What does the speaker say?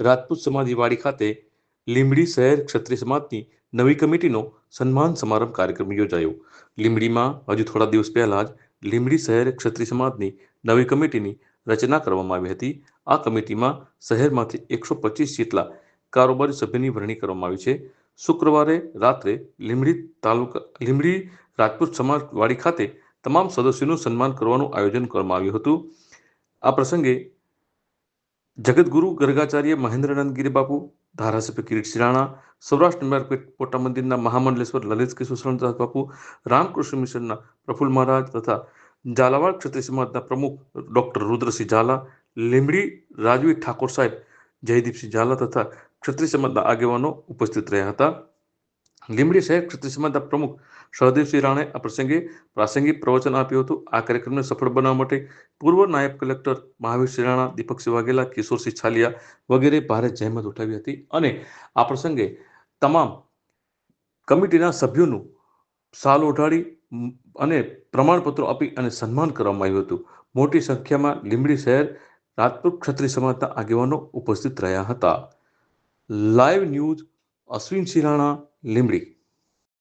રાજપૂત સમાધિવાડી ખાતે લીંબડી શહેર ક્ષત્રિય સમાજની નવી કમિટીનો સન્માન સમારંભ કાર્યક્રમ યોજાયો. લીંબડીમાં હજુ થોડા દિવસ પહેલાં જ લીંબડી શહેર ક્ષત્રિય સમાજની નવી કમિટીની રચના કરવામાં આવી હતી. આ કમિટીમાં શહેરમાંથી એકસો પચીસ જેટલા કારોબારી સભ્યની વરણી કરવામાં આવી છે. શુક્રવારે રાત્રે લીંબડી તાલુકા, લીંબડી રાજપૂત સમાજવાડી ખાતે તમામ સદસ્યોનું સન્માન કરવાનું આયોજન કરવામાં આવ્યું હતું. આ પ્રસંગે જગતગુરુ ગર્ગાચાર્ય મહેન્દ્રનંદ ગિરિબાપુ, ધારાસભ્ય કિરીટ સિરાણા સૌરાષ્ટ્ર મેરપેટ પોટા મંદિરના મહામંડલેશ્વર લલિત કિશોર શરણદાસ બાપુ, રામકૃષ્ણ મિશનના પ્રફુલ મહારાજ તથા ઝાલાવાડ ક્ષત્રિય સમાજના પ્રમુખ ડૉક્ટર રુદ્રસિંહ ઝાલા, લીંબડી રાજવી ઠાકોર સાહેબ, જયદીપસિંહ ઝાલા તથા ક્ષત્રિય સમાજના આગેવાનો ઉપસ્થિત રહ્યા હતા. લીંબડી શહેર ક્ષત્રિય પ્રમુખ સહદેવસિંહ રાણે આ પ્રસંગે પ્રાસંગિક પ્રવચન આપ્યું હતું. આ કાર્યક્રમને સફળ બનાવવા માટે પૂર્વ નાયબ કલેક્ટર મહાવીરસિંહ રાણા દીપકસિંહ વાઘેલા કિશોરસિંહ છાલિયા વગેરે ભારે જહેમત ઉઠાવી હતી અને આ પ્રસંગે તમામ કમિટીના સભ્યોનું સાલ ઉઠાડી અને પ્રમાણપત્રો આપી અને સન્માન કરવામાં આવ્યું હતું. મોટી સંખ્યામાં લીંબડી શહેર રાજપૂત ક્ષત્રિય સમાજના આગેવાનો ઉપસ્થિત રહ્યા હતા. Live news Ashwin Singh Rana Limbdi